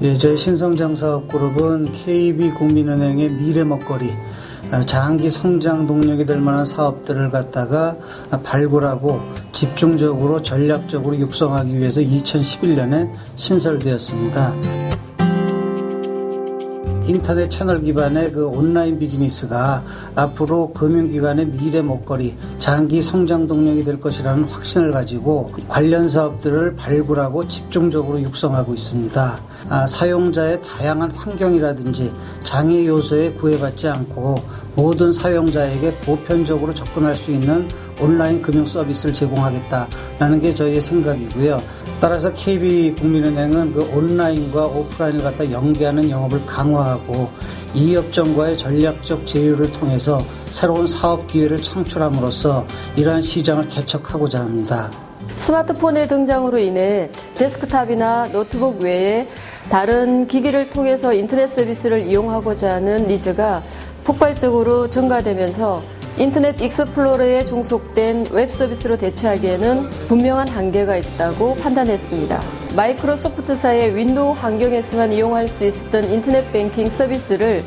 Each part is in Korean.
예, 저희 신성장 사업그룹은 KB국민은행의 미래 먹거리, 아, 장기 성장 동력이 될 만한 사업들을 갖다가 발굴하고 집중적으로 전략적으로 육성하기 위해서 2011년에 신설되었습니다. 인터넷 채널 기반의 그 온라인 비즈니스가 앞으로 금융기관의 미래 먹거리, 장기 성장 동력이 될 것이라는 확신을 가지고 관련 사업들을 발굴하고 집중적으로 육성하고 있습니다. 아, 사용자의 다양한 환경이라든지 장애 요소에 구애받지 않고 모든 사용자에게 보편적으로 접근할 수 있는 온라인 금융 서비스를 제공하겠다라는 게 저희의 생각이고요. 따라서 KB국민은행은 그 온라인과 오프라인을 갖다 연계하는 영업을 강화하고 이협정과의 전략적 제휴를 통해서 새로운 사업 기회를 창출함으로써 이러한 시장을 개척하고자 합니다. 스마트폰의 등장으로 인해 데스크탑이나 노트북 외에 다른 기기를 통해서 인터넷 서비스를 이용하고자 하는 니즈가 폭발적으로 증가되면서 인터넷 익스플로러에 종속된 웹 서비스로 대체하기에는 분명한 한계가 있다고 판단했습니다. 마이크로소프트사의 윈도우 환경에서만 이용할 수 있었던 인터넷 뱅킹 서비스를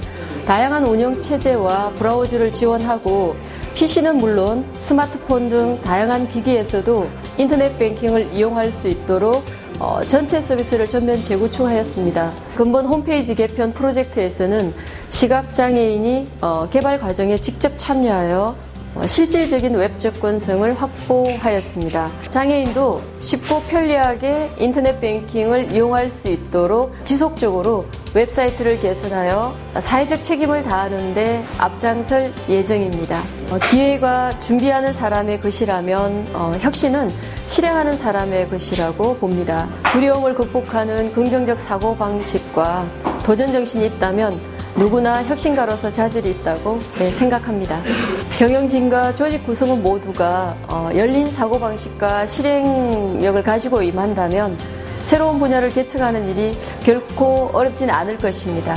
다양한 운영 체제와 브라우저를 지원하고 PC는 물론 스마트폰 등 다양한 기기에서도 인터넷 뱅킹을 이용할 수 있도록 어, 전체 서비스를 전면 재구축하였습니다. 근본 홈페이지 개편 프로젝트에서는 시각장애인이 어, 개발 과정에 직접 참여하여 어, 실질적인 웹 접근성을 확보하였습니다. 장애인도 쉽고 편리하게 인터넷 뱅킹을 이용할 수 있도록 지속적으로 웹사이트를 개선하여 사회적 책임을 다하는데 앞장설 예정입니다. 어, 기회가 준비하는 사람의 것이라면 어, 혁신은 실행하는 사람의 것이라고 봅니다. 두려움을 극복하는 긍정적 사고 방식과 도전 정신이 있다면 누구나 혁신가로서 자질이 있다고 네, 생각합니다. 경영진과 조직 구성원 모두가 어, 열린 사고방식과 실행력을 가지고 임한다면 새로운 분야를 개척하는 일이 결코 어렵진 않을 것입니다.